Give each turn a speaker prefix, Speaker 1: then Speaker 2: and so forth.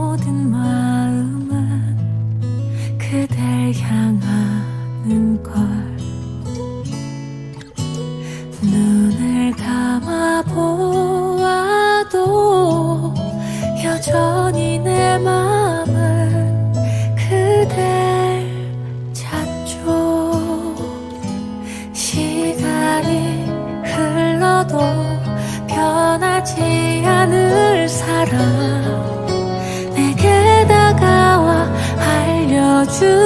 Speaker 1: 모든 마음은 그댈 향하는 걸. 눈을 감아 보아도 여전히 내 마음은 그댈 찾죠. 시간이 흘러도 변하지 않을 사람. 去